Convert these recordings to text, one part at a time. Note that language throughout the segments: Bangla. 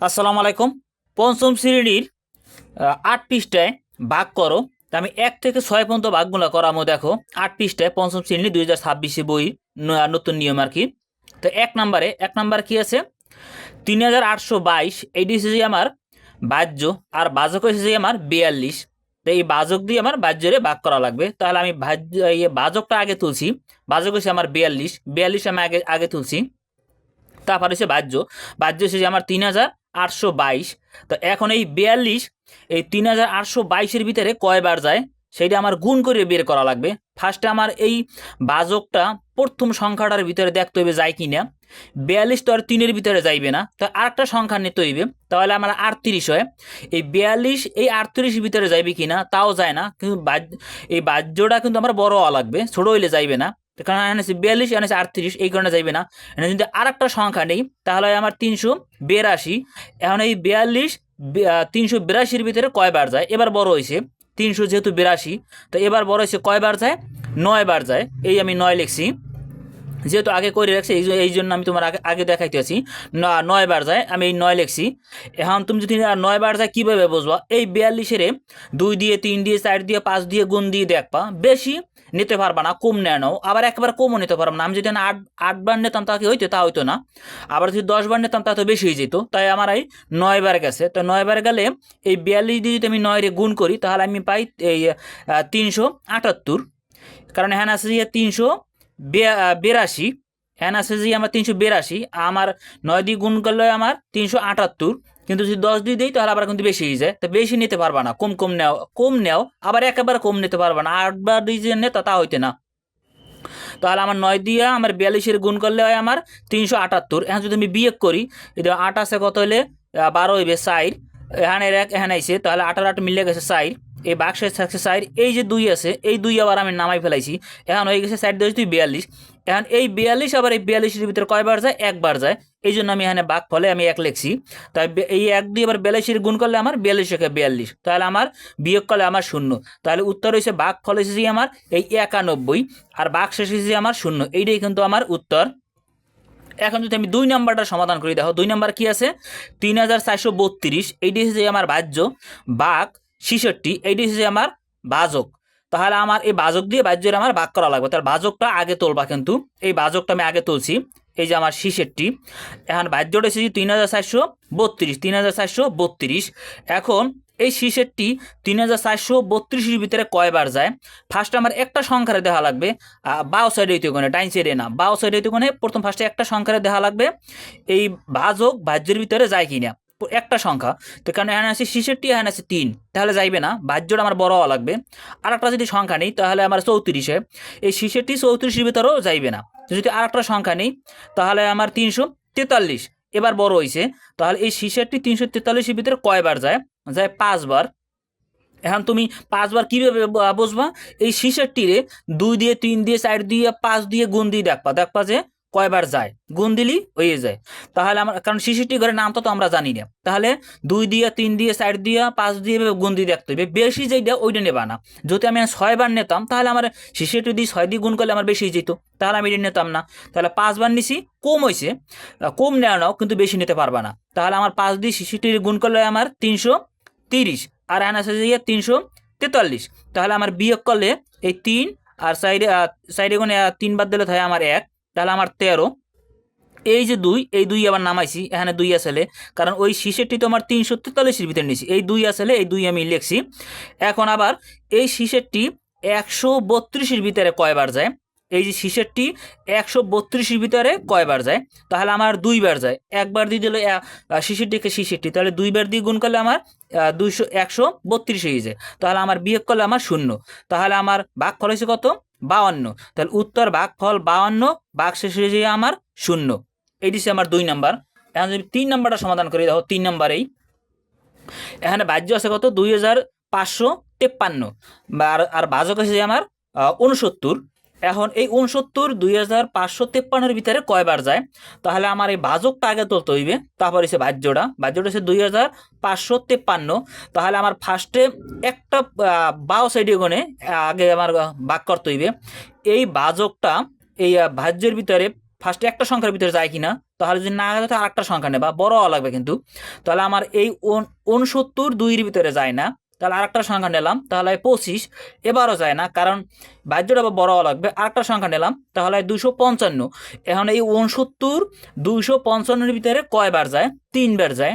আসসালামু আলাইকুম। পঞ্চম শ্রেণির আট পৃষ্ঠায় ভাগ করো। আমি এক থেকে ছয় পর্যন্ত ভাগগুলো করামো, দেখো। আট পৃষ্ঠায় পঞ্চম শ্রেণি দুই হাজার ছাব্বিশে বই নতুন নিয়ম আর কি। তো এক নম্বরে, এক নাম্বার কি আছে? তিন হাজার আটশো বাইশ এইটি এসেছে আমার বাহ্য, আর বাজক এসেছে আমার বিয়াল্লিশ। তো এই বাজক দিয়ে আমার বাহ্যরে ভাগ করা লাগবে। তাহলে আমি ভাজ্য ইয়ে বাজকটা আগে তুলছি। বাজক হচ্ছে আমার বিয়াল্লিশ। বিয়াল্লিশ আমি আগে আগে তুলছি। তারপর হচ্ছে বাহ্য। বাহ্য এসেছে আমার তিন হাজার আটশো বাইশ। তো এখন এই বিয়াল্লিশ, এই তিন হাজার আটশো বাইশের ভিতরে কয়বার যায়, সেইটা আমার গুণ করে বের করা লাগবে। ফার্স্টে আমার এই বাজকটা প্রথম সংখ্যাটার ভিতরে দেখতে হইবে যায় কি না বিয়াল্লিশ তো আর তিনের ভিতরে যাইবে না। তো আরেকটা সংখ্যা নিতে হইবে, তাহলে আমার আটত্রিশ হয়। এই বিয়াল্লিশ, এই আটত্রিশের ভিতরে যাইবে কি না তাও যায় না। কিন্তু এই বাহ্যটা কিন্তু আমার বড় হওয়া লাগবে, ছোটো হইলে যাইবে না। কারণ এখানে আছে বিয়াল্লিশ, এখানে আটত্রিশ, এই কারণে যাইবে না। এখানে যদি আর একটা সংখ্যা নেই, তাহলে আমার তিনশো বিরাশি। এখন এই বিয়াল্লিশ তিনশো বিরাশির ভিতরে কয়বার যায়? এবার বড় হয়েছে তিনশো যেহেতু বিরাশি, তো এবার বড় হয়েছে কয়বার যায়? নয় বার যায়। এই আমি নয় লিখছি। যেহেতু আগে করে রাখছি, এই জন্য আমি তোমার আগে আগে দেখাইতে আছি। ন- নয় যায়, আমি এই নয় লিখছি। এখন তুমি যদি আর নয় যায়, কীভাবে বুঝবা? এই বিয়াল্লিশের দুই দিয়ে, তিন দিয়ে, চার দিয়ে, পাঁচ দিয়ে, গুণ দিয়ে দেখবা। বেশি নিতে পারবা না, কম নেয় নাও। আবার একবার কমও নিতে পারব না। আমি যদি না আট, আটবার নিতাম তাকে হইতো? তা হইতো না। আবার যদি দশ দশবার নিতাম তা তো বেশি হয়ে যেত। তাই আমার এই নয় বার গেছে। তো নয় বার গেলে এই বিয়াল্লিশ দিয়ে যদি আমি নয় রে গুণ করি, তাহলে আমি পাই এই তিনশো আটাত্তর। কারণ এখানে আছে যে তিনশো বিরাশি। এখানে আছে যে আমার তিনশো বিরাশি। আমার নয় দিয়ে গুণ করলে আমার তিনশো আটাত্তর। কিন্তু যদি দশ দিয়ে দিই, তাহলে আবার কিন্তু বেশি হয়ে যায়। তো বেশি নিতে পারবা না। কম কম নেও কম নেও, আবার একেবারে কম নিতে পারবা না। আটবার দুই যে নে তা হইতে না। তাহলে আমার নয় দিয়ে আমার বিয়াল্লিশের গুণ করলে হয় আমার তিনশো আটাত্তর। এখন যদি আমি বিয়োগ করি এটা আট আছে কত হলে বারো হইবে সাইড এখানে এক, এখানে আইসে তাহলে আঠারো আট মিলে গেছে সাইড এই বাক্সের থাকছে সাইড এই যে দুই আছে, এই দুই আবার আমি নামাই ফেলাইছি। এখন হয়ে গেছে সাইড দিয়ে তুই বিয়াল্লিশ। এখন এই বিয়াল্লিশ আবার এই বিয়াল্লিশের ভিতরে কয়বার যায়? একবার যায়। এই জন্য আমি এখানে বাঘ ফলে আমি এক লিখছি। তাই এই এক দিয়ে আবার বিয়াল্লিশের গুণ করলে আমার বিয়াল্লিশ একে বিয়াল্লিশ। তাহলে আমার বিয়োগ করলে আমার শূন্য। তাহলে উত্তর হয়েছে বাঘ ফল এসেছি আমার এই একানব্বই আর বাঘ শেষ এসেছে আমার শূন্য। এইটাই কিন্তু আমার উত্তর। এখন যদি আমি দুই নাম্বারটা সমাধান করি, দেখো দুই নাম্বার কি আছে? তিন হাজার চারশো বত্রিশ। এইটি হচ্ছে আমার বাহ্য। বাঘ ছিষট্টি। এইটি হচ্ছে আমার বাজক তাহলে আমার এই বাজক দিয়ে বাহ্যের আমার ভাগ করা লাগবে। তার বাজকটা আগে তুলবা কিন্তু। এই বাজকটা আমি আগে তুলছি। এই যে আমার ছিষট্টি এখন বাহ্যটা এসেছি তিন হাজার চারশো বত্রিশ, তিন হাজার চারশো বত্রিশ। এখন এই ছিষট্টি তিন হাজার চারশো বত্রিশের ভিতরে কয়বার যায়? ফার্স্ট আমার একটা সংখ্যারে দেখা লাগবে। বাও সাইডে হইতে কোনে ডাইন সাইডে না। বাও সাইডে হইতে কোনে প্রথম ফার্স্টে একটা সংখ্যারে দেখা লাগবে। এই বাজক ভাজ্যের ভিতরে যায় কিনা? একটা সংখ্যা। তো কারণ এখানে আছে ছিষট্টি, এখানে আছে তিন? তাহলে যাইবে না ভাজ্যটা আমার বড় হওয়া লাগবে। আর একটা যদি সংখ্যা নেই, তাহলে আমার চৌত্রিশে। এই ছিষট্টি, চৌত্রিশের ভিতরেও যাইবে না। যদি আর একটা সংখ্যা নেই, তাহলে আমার তিনশো তেতাল্লিশ। এবার বড় হয়েছে তাহলে এই ছিষট্টি, তিনশো তেতাল্লিশের ভিতরে কয়বার যায়? যায় পাঁচবার। এখন তুমি পাঁচবার কীভাবে ব- বুঝবা এই ছিষট্টিরে দুই দিয়ে, তিন দিয়ে, চার দিয়ে, পাঁচ দিয়ে গুণ দিয়ে দেখবা। দেখবা যে কয়বার যায়? গুণ দিলি হয়ে যায়। তাহলে আমার কারণ ছিষট্টি ঘরের নামটা তো আমরা জানি না। তাহলে দুই দিয়ে, তিন দিয়ে, চার দিয়ে, পাঁচ দিয়ে গুণ দিয়ে দেখতে হবে। বেশি যেটা ওইটা নেবা না। যদি আমি ছয়বার নিতাম, তাহলে আমার ছিষট্টি দিয়ে ছয় দিয়ে গুণ করলে আমার বেশি যেত। তাহলে আমি এটা নিতাম না। তাহলে পাঁচবার নিছি, কম হয়েছে কম নেওয়া নাও, কিন্তু বেশি নিতে পারবা না। তাহলে আমার পাঁচ দিয়ে ছিষট্টি গুণ করলে আমার তিনশো তিরিশ। আর এখানে আছে যে তিনশো তেতাল্লিশ। তাহলে আমার বিয়োগ করলে এই তিন আর সাইডে সাইডে কোনে তিন বাদ দিলে হয় আমার এক। তাহলে আমার তেরো। এই যে দুই, এই দুই আবার নামাইছি, এখানে দুই আসলে কারণ ওই শীষেরটি তো আমার তিনশো তেতাল্লিশের ভিতরে নিয়েছি। এই দুই আসলে এই দুই আমি লিখছি। এখন আবার এই শীষেরটি একশো বত্রিশের ভিতরে কয়বার যায়? এই যে শীষেরটি একশো বত্রিশের ভিতরে কয়বার যায়? তাহলে আমার দুইবার যায়। একবার দিয়ে দিলে শিশিরটিকে শিশিরটি তাহলে দুইবার দিয়ে গুণ করলে আমার দুইশো, একশো বত্রিশ হয়ে যায়। তাহলে আমার বিয়োগ করলে আমার শূন্য। তাহলে আমার ভাগ হয়েছে কত? বাউান্ন তাহলে উত্তর ভাগ, ফল বাউান্ন ভাগ শেষ হয়ে যায় আমার শূন্য। এটি সে আমার দুই নাম্বার। এখন যদি তিন নাম্বারটা সমাধান করি, দেখো তিন নাম্বারেই। এখানে বাহ্য আছে কত? দুই হাজার পাঁচশো তেপ্পান্ন। আর- আর বাজক আছে যে আমার উনসত্তর এখন এই উনসত্তর দুই হাজার পাঁচশো তেপ্পান্নের ভিতরে কয়বার যায়? তাহলে আমার এই বাজকটা আগে তুলতে হইবে, তারপর এসে বাহ্যটা। বাহ্যটা হচ্ছে দুই হাজার পাঁচশো তেপ্পান্ন। তাহলে আমার ফার্স্টে একটা বাও সাইডে গনে আগে আমার বাক করতে হইবে। এই বাজকটা এই ভাজ্যের ভিতরে ফার্স্টে একটা সংখ্যার ভিতরে যায় কিনা? তাহলে যদি না যায় তো আরেকটা সংখ্যা নেবা। বড় লাগবে কিন্তু। তাহলে আমার এই উন- উনসত্তর দুইয়ের ভিতরে যায় না। তাহলে আরেকটা সংখ্যা নিলাম, তাহলে পঁচিশ। এবারও যায় না, কারণ বাহ্যটা আবার বড় লাগবে। আরেকটা সংখ্যা নিলাম, তাহলে দুশো পঞ্চান্ন। এখন এই উনসত্তর দুইশো পঞ্চান্নর ভিতরে কয়বার যায়? তিনবার যায়।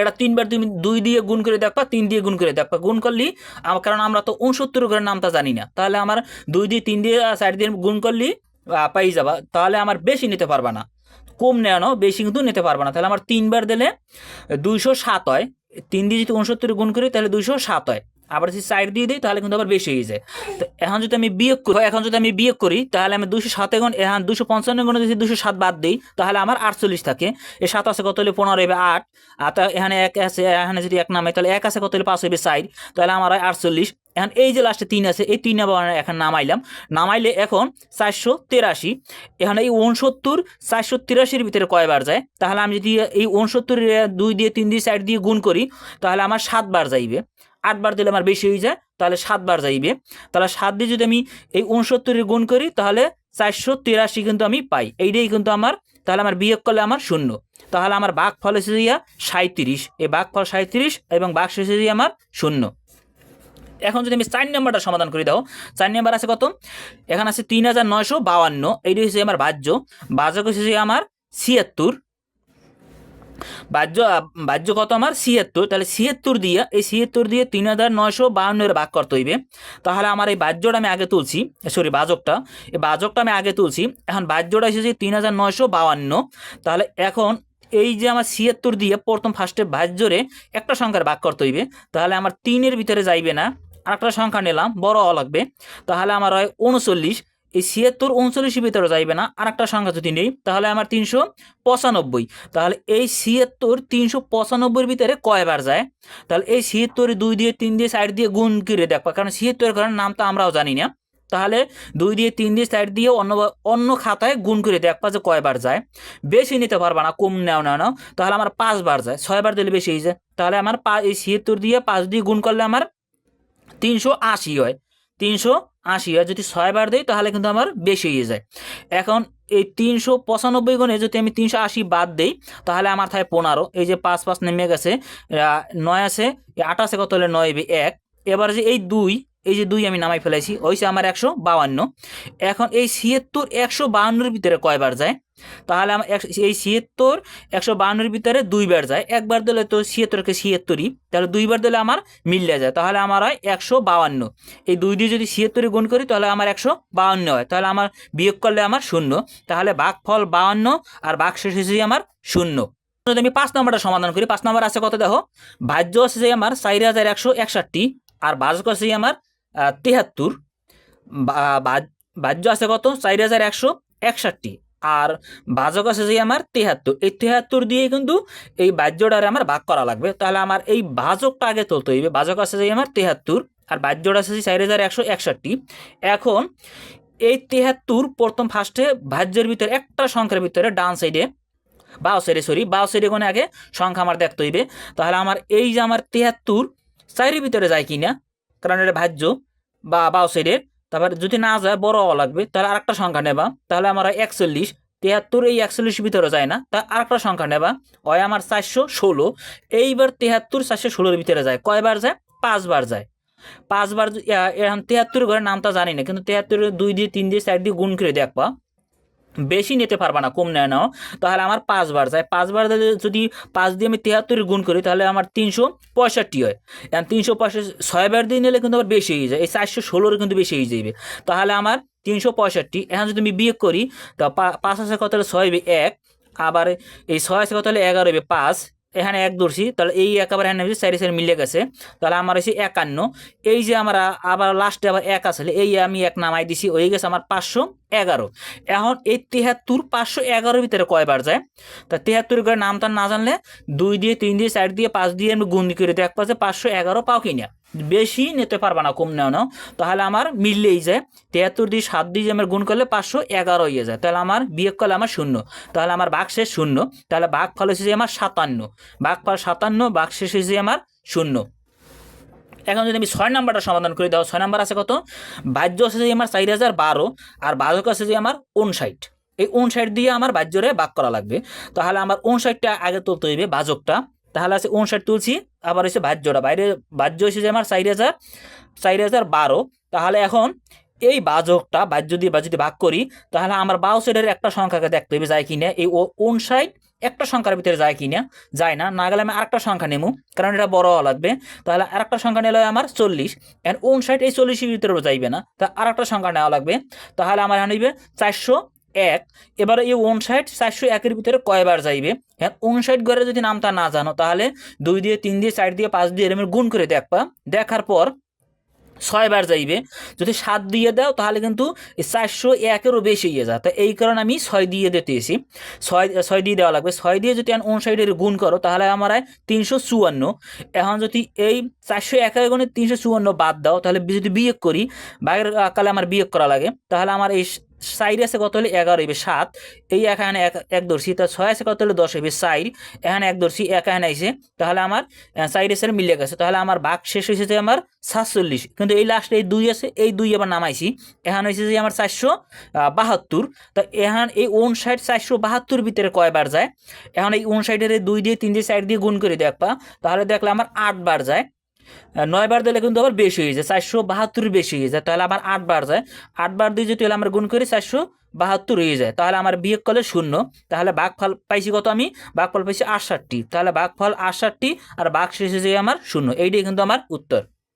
এটা তিনবার তুমি দুই দিয়ে গুণ করে দেখবা, তিন দিয়ে গুণ করে দেখবা। গুণ করলি কারণ আমরা তো উনসত্তর করে নামটা জানি না। তাহলে আমার দুই দিয়ে, তিন দিয়ে, চার দিয়ে গুণ করলি পাই যাবা। তাহলে আমার বেশি নিতে পারবা না। কম নেওয়ানো বেশি কিন্তু নিতে পারব না। তাহলে আমার তিনবার দিলে দুইশো সাত হয়। তিন দিয়ে যদি উনসত্তর গুণ করি, তাহলে দুইশো সাত হয়। আবার যদি সাইড দিয়ে দিই, তাহলে কিন্তু আবার বেশি হয়ে যায়। তো এখন যদি আমি বিয়োগ করি এখন যদি আমি বিয়োগ করি, তাহলে আমি দুশো সাতে গুণ, এখন দুশো পঞ্চান্ন গুণে যদি দুশো সাত বাদ দিই, তাহলে আমার আটচল্লিশ থাকে। এ সাত আছে কত হলে পনেরো হবে আট। আর তা এখানে এক আছে, এখানে যদি এক নামে তাহলে এক আছে কত হলে পাঁচ হবে সাইড তাহলে আমার হয় আটচল্লিশ। এখন এই যে লাস্টে তিন আছে, এই তিন আবার এখন নামাইলাম। নামাইলে এখন চারশো তেরাশি। এখন এই উনসত্তর চারশো তিরাশির ভিতরে কয়বার যায়? তাহলে আমি যদি এই উনসত্তর দুই দিয়ে, তিন দিয়ে সাইড দিয়ে গুণ করি, তাহলে আমার সাতবার যাইবে। আটবার দিলে আমার বেশি হয়ে যায়, তাহলে সাতবার যাইবে। তাহলে সাত দিয়ে যদি আমি এই উনসত্তরের গুণ করি, তাহলে চারশো তিরাশি কিন্তু আমি পাই। এইটাই কিন্তু আমার, তাহলে আমার বিয়োগ করলে আমার শূন্য। তাহলে আমার বাঘ ফল এসে গিয়া সাঁত্রিশ এই বাঘ ফল সাঁত্রিশ এবং বাঘ শেষ গিয়ে আমার শূন্য। এখন যদি আমি চার নম্বরটা সমাধান করে দাও চার নম্বর আছে কত? এখানে আছে তিন হাজার নয়শো বাউান্ন এইটা হচ্ছে আমার বাহ্য। বাজক হচ্ছে আমার ছিয়াত্তর। বাহ্য বাহ্য কত আমার? ছিয়াত্তর। তাহলে ছিয়াত্তর দিয়ে, এই ছিয়াত্তর দিয়ে তিন হাজার নয়শো বাউন্নের ভাগ করতে হইবে। তাহলে আমার এই বাহ্যটা আমি আগে তুলছি সরি বাজকটা এই বাজকটা আমি আগে তুলছি, এখন বাহ্যটা এসেছে তিন হাজার নয়শো বাউান্ন তাহলে এখন এই যে আমার ছিয়াত্তর দিয়ে প্রথম ফার্স্টে বাহ্যরে একটা সংখ্যার ভাগ করতে হইবে, তাহলে আমার তিনের ভিতরে যাইবে না। আরেকটা সংখ্যা নিলাম, বড় হওয়া লাগবে। তাহলে আমার হয় উনচল্লিশ। এই ছিয়াত্তর উনচল্লিশের ভিতরে যাইবে না। আরেকটা সংখ্যা যদি নেই, তাহলে আমার তিনশো পঁচানব্বই। তাহলে এই ছিয়াত্তর তিনশো পঁচানব্বইয়ের ভিতরে কয়বার যায়? তাহলে এই ছিয়াত্তর দুই দিয়ে তিন দিয়ে সাইড দিয়ে গুণ করে দেখবা, কারণ ছিয়াত্তরের কারণ তো আমরাও জানি না। তাহলে দুই দিয়ে তিন দিয়ে সাইড দিয়ে অন্য অন্য খাতায় গুণ করে দেখবা যে কয়বার যায়। বেশি নিতে পারবা না, কম নেও না নাও। তাহলে আমার পাঁচবার যায়। ছয়বার দিলে বেশি যায়। তাহলে আমার পা এই ছিয়াত্তর দিয়ে পাঁচ দিয়ে গুণ করলে আমার তিনশো আশি হয়। তিনশো আশি হয় যদি ছয়বার দিই, তাহলে কিন্তু আমার বেশি হয়ে যায়। এখন এই তিনশো পঁচানব্বই গুণে যদি আমি তিনশো আশি বাদ দিই, তাহলে আমার থাকে পনেরো। এই যে পাঁচ পাঁচ নেমে গেছে নয় আছে আছে কত হলে নয় এক। এবার যে এই দুই এই যে দুই আমি নামাই ফেলেছি হয়েছে আমার একশো বাউান্ন এখন এই ছিয়াত্তর একশো বাউন্নর ভিতরে কয়বার যায়? তাহলে আমার এই ছিয়াত্তর একশো বাউন্নর ভিতরে দুইবার যায়। একবার দিলে তো ছিয়াত্তরকে ছিয়াত্তরই, তাহলে দুইবার দিলে আমার মিললে যায়। তাহলে আমার হয় একশো বাউান্ন এই দুই দিয়ে যদি ছিয়াত্তরে গুণ করি, তাহলে আমার একশো বাউন্ন হয়। তাহলে আমার বিয়োগ করলে আমার শূন্য। তাহলে বাঘ ফল বাউন্ন আর বাঘ শেষ হয়েছে আমার শূন্য। যদি আমি পাঁচ নম্বরটা সমাধান করি, পাঁচ নম্বর আছে কত দেখো? ভাজ্য আছে যে আমার চার হাজার একশো একষট্টি আর বাজক আছে আমার তেহাত্তর, বা- বা- বাহ্য আছে কত? চার হাজার একশো একষট্টি। আর বাজক আছে যে আমার তেহাত্তর। এই তেহাত্তর দিয়ে কিন্তু এই বাহ্যটারে আমার ভাগ করা লাগবে। তাহলে আমার এই বাজকটা আগে তুলতে হইবে। বাজক আছে যে আমার তেহাত্তর, আর বাহ্যটা আছে যে চার হাজার একশো একষট্টি। এখন এই তেহাত্তর প্রথম ফার্স্টে ভাজ্যের ভিতরে একটা সংখ্যার ভিতরে ডান সাইডে বাও সাইডে সরি বাও সাইডে কোনে আগে সংখ্যা আমার দেখতে হইবে। তাহলে আমার এই যে আমার তেহাত্তর চারের ভিতরে যায় কিনা? কারণ এটা ভাজ্য বা বাও সাইডের, তারপর যদি না যায় বড় হওয়া লাগবে, তাহলে আরেকটা সংখ্যা নেবা, তাহলে আমার একচল্লিশ, তেহাত্তর এই একচল্লিশ ভিতরে যায় না তা আরেকটা সংখ্যা নেবা, হয় আমার চারশো ষোলো, এইবার তেহাত্তর চারশো ষোলোর ভিতরে যায়, কয়বার যায়? পাঁচবার যায়। পাঁচবার এখন তেহাত্তর ঘরের নামটা জানি না, কিন্তু তেহাত্তরের দুই দিয়ে, তিন দিয়ে, চার দিয়ে গুণ করে দেখবা। বেশি নিতে পারবা না, কম নেয় নাও। তাহলে আমার পাঁচবার যায়। পাঁচবার যদি পাঁচ দিয়ে আমি তেহাত্তর গুণ করি, তাহলে আমার তিনশো পঁয়ষট্টি হয়। এখন তিনশো পঁয়ষট্টি ছয়বার দিয়ে নিলে কিন্তু আমার বেশি হয়ে যায়। এই চারশো ষোলোর কিন্তু বেশি হয়ে যাবে তাহলে আমার তিনশো পঁয়ষট্টি, এখন যদি আমি বিয়োগ করি, তা পাঁচ আছে কত হলে ছয় এক। আবার এই ছয় আছে কত হলে এগারো হবে? পাঁচ। এখানে এক ধরছি, তাহলে এই এক আবার এখানে চারি চারি মিলে গেছে। তাহলে আমার হয়েছে একান্ন। এই যে আমরা আবার লাস্টে আবার এক আসলে এই আমি এক নামাই দিছি, হয়ে গেছে আমার পাঁচশো এগারো। এখন এই তেহাত্তর পাঁচশো এগারোর ভিতরে কয়বার যায়? তা তেহাত্তর করে নামটা না জানলে দুই দিয়ে, তিন দিয়ে, চার দিয়ে, পাঁচ দিয়ে আমি গুণ করে এক পাচ্ছে পাঁচশো এগারো পাও কিনা? বেশি নিতে পারবা না, কম নেও নাও তাহলে আমার মিললেই যায় তেহাত্তর দিয়ে সাত দিয়ে আমার গুণ করলে পাঁচশো এগারো হয়ে যায়। তাহলে আমার বিয়োগ করলে আমার শূন্য। তাহলে আমার বাঘ শেষ শূন্য। তাহলে বাঘ ফল হচ্ছে আমার সাতান্ন। বাঘ ফল সাতান্ন বাঘ শেষ হয়েছে আমার শূন্য। এখন যদি আমি ছয় নাম্বারটা সমাধান করে দাও ছয় নাম্বার আছে কত? বাহ্য আছে যে আমার চার হাজার বারো, আর বাজক আছে যে আমার উনষাট এই উনষাট দিয়ে আমার বাহ্যরে বাক করা লাগবে। তাহলে আমার উনষাটটা আগে তুলতে হইবে বাজকটা তাহলে আছে উনষাট তুলছি, আবার হচ্ছে বাহ্যটা বাইরে বাহ্য হচ্ছে যে আমার চার হাজার চার হাজার বারো। তাহলে এখন এই বাজকটা বাহ্য দিয়ে বা যদি ভাগ করি, তাহলে আমার বাউ সাইডের একটা সংখ্যাকে দেখতে হবে, যায় কিনা? এই উন উনষাট একটা সংখ্যার ভিতরে যায় কিনা? যায় না না গেলে আমি আরেকটা সংখ্যা নেব, কারণ এটা বড় হওয়া লাগবে। তাহলে আরেকটা সংখ্যা নিলে আমার চল্লিশ এন্ড উনষাট এই চল্লিশের ভিতরে যাইবে না, তা আরেকটা সংখ্যা নেওয়া লাগবে। তাহলে আমার এখানে হইবে চারশো এক, এবারে এই উনষাট চারশো একের ভিতরে কয়বার যাইবে? হ্যাঁ উনষাট ঘরে যদি নামটা না জানো, তাহলে দুই দিয়ে, তিন দিয়ে, চার দিয়ে, পাঁচ দিয়ে এরমের গুণ করে দেখবা। দেখার পর ছয়বার যাইবে। যদি সাত দিয়ে দাও, তাহলে কিন্তু চারশো একেরও বেশি ইয়ে যায়। তো এই কারণে আমি ছয় দিয়ে দিতেছি। ছয় ছয় দিয়ে দেওয়া লাগবে। ছয় দিয়ে যদি উনষাটের গুণ করো, তাহলে আমার হয় তিনশো চুয়ান্ন। এখন যদি এই চারশো একের গুণে তিনশো চুয়ান্ন বাদ দাও, তাহলে যদি বিয়োগ করি, বাইরের কালে আমার বিয়োগ করা লাগে, তাহলে আমার এই সাইড আছে কত হলে এগারো হইবে সাত। এই এখানে এক এক তা ছয় আছে কত হলে দশ হইবে সাইড। এখানে এক দর্শি এক এখানে আইসে তাহলে আমার সাইড এসে মিলে গেছে। তাহলে আমার বাঘ শেষ হয়েছে যে আমার সাতচল্লিশ। কিন্তু এই লাস্টে এই দুই আছে, এই দুই আবার নামাইছি। এখানে হয়েছে যে আমার চারশো বাহাত্তর। তা এখন, এই ওন সাইড চারশো বাহাত্তর ভিতরে কয়বার যায়? এখন এই ওন সাইডের এই দুই দিয়ে, তিন দিয়ে সাইড দিয়ে গুণ করে দেখবা। তাহলে দেখলে আমার আটবার যায়। নয়বার দিলে কিন্তু আবার বেশি হয়ে যায়, চারশো বাহাত্তর বেশি হয়ে যায়। তাহলে আমার আটবার যায়। আটবার দিয়ে যদি আমরা গুণ করি, চারশো বাহাত্তর হয়ে যায়। তাহলে আমার বিয়োগ করলে শূন্য। তাহলে বাঘফল পাইছি কত আমি? বাঘফল পাইছি আটষাটটি। তাহলে বাঘফল আটষাটটি আর বাঘ শেষে যে আমার শূন্য। এইটাই কিন্তু আমার উত্তর।